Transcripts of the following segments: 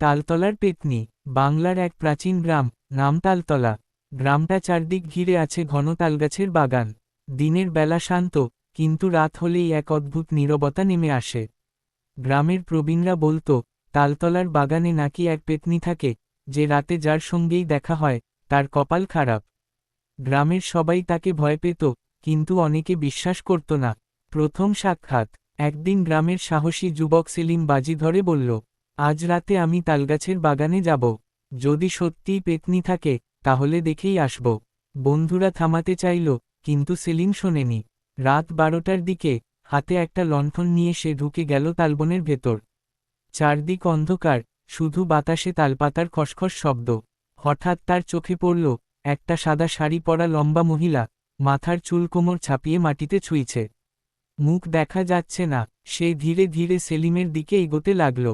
তালতলার পেতনি, বাংলার এক প্রাচীন গ্রাম, নাম তালতলা। গ্রামটা চারদিক ঘিরে আছে ঘন তালগাছের বাগান। দিনের বেলা শান্ত, কিন্তু রাত হলেই এক অদ্ভুত নীরবতা নেমে আসে। গ্রামের প্রবীণরা বলতো, তালতলার বাগানে নাকি এক পেতনি থাকে, যে রাতে যার সঙ্গেই দেখা হয়, তার কপাল খারাপ। গ্রামের সবাই তাকে ভয় পেত, কিন্তু অনেকে বিশ্বাস করত না। প্রথম সাক্ষাৎ, একদিন গ্রামের সাহসী যুবক সেলিম বাজি ধরে বলল আজ রাতে আমি তালগাছের বাগানে যাব। যদি সত্যিই পেতনি থাকে, তাহলে দেখেই আসব। বন্ধুরা থামাতে চাইল, কিন্তু সেলিম শোনেনি। রাত বারোটার দিকে হাতে একটা লণ্ঠন নিয়ে সে ঢুকে গেল তালবনের ভেতর। চারদিক অন্ধকার, শুধু বাতাসে তালপাতার খসখস শব্দ। হঠাৎ তার চোখে পড়ল একটা সাদা শাড়ি পরা লম্বা মহিলা, মাথার চুল কোমর ছাপিয়ে মাটিতে ছুঁইছে। মুখ দেখা যাচ্ছে না, সে ধীরে ধীরে সেলিমের দিকে এগোতে লাগল।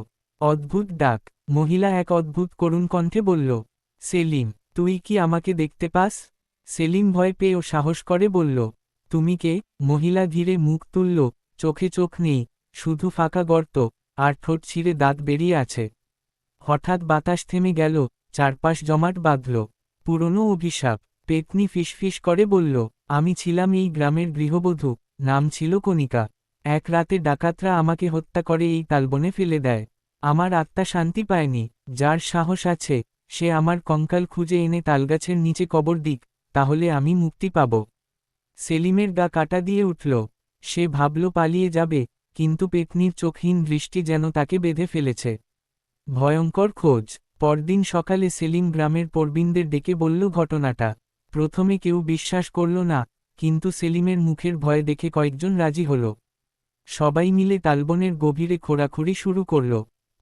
অদ্ভুত ডাক। মহিলা এক অদ্ভুত করুণ কণ্ঠে বলল, সেলিম, তুই কি আমাকে দেখতে পাস? সেলিম ভয় পেয়ে ও সাহস করে বলল, তুমি কে? মহিলা ধীরে মুখ তুলল, চোখে চোখ নেই, শুধু ফাঁকা গর্ত, আর ঠোঁট ছিঁড়ে দাঁত বেরিয়ে আছে। হঠাৎ বাতাস থেমে গেল, চারপাশ জমাট বাঁধল। পুরনো অভিশাপ, পেতনি ফিসফিস করে বলল, আমি ছিলাম এই গ্রামের গৃহবধূ, নাম ছিল কণিকা। এক রাতে ডাকাতরা আমাকে হত্যা করে এই তালবনে ফেলে দেয়। আমার আত্মা শান্তি পায়নি, যার সাহস আছে, সে আমার কঙ্কাল খুঁজে এনে তালগাছের নিচে কবর দিক, তাহলে আমি মুক্তি পাব। সেলিমের গা কাটা দিয়ে উঠল। সে ভাবল পালিয়ে যাবে, কিন্তু পেতনির চোখহীন দৃষ্টি যেন তাকে বেঁধে ফেলেছে। ভয়ঙ্কর খোঁজ। পরদিন সকালে সেলিম গ্রামের পরবিনদের ডেকে বলল ঘটনাটা। প্রথমে কেউ বিশ্বাস করল না, কিন্তু সেলিমের মুখের ভয় দেখে কয়েকজন রাজি হল। সবাই মিলে তালবনের গভীরে খোঁড়াখুড়ি শুরু করল।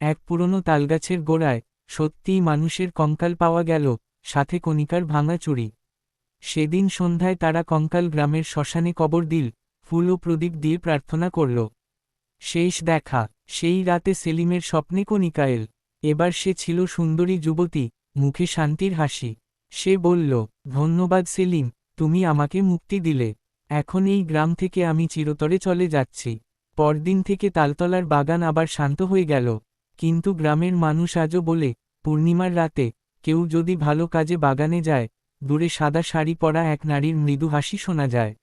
এক পুরনো তালগাছের গোড়ায় সত্যিই মানুষের কঙ্কাল পাওয়া গেল, সাথে কণিকার ভাঙা চুরি সেদিন সন্ধ্যায় তারা কঙ্কাল গ্রামের শ্মশানে কবর দিল, ফুল ও প্রদীপ দিয়ে প্রার্থনা করল। শেষ দেখা, সেই রাতে সেলিমের স্বপ্নে কণিকা এল। এবার সে ছিল সুন্দরী যুবতী, মুখে শান্তির হাসি। সে বলল, ধন্যবাদ সেলিম, তুমি আমাকে মুক্তি দিলে। এখন এই গ্রাম থেকে আমি চিরতরে চলে যাচ্ছি। পরদিন থেকে তালতলার বাগান আবার শান্ত হয়ে গেল। কিন্তু গ্রামের মানুষ আজও বলে, পূর্ণিমার রাতে কেউ যদি ভালো কাজে বাগানে যায়, দূরে সাদা শাড়ি পরা এক নারীর মৃদু হাসি শোনা যায়।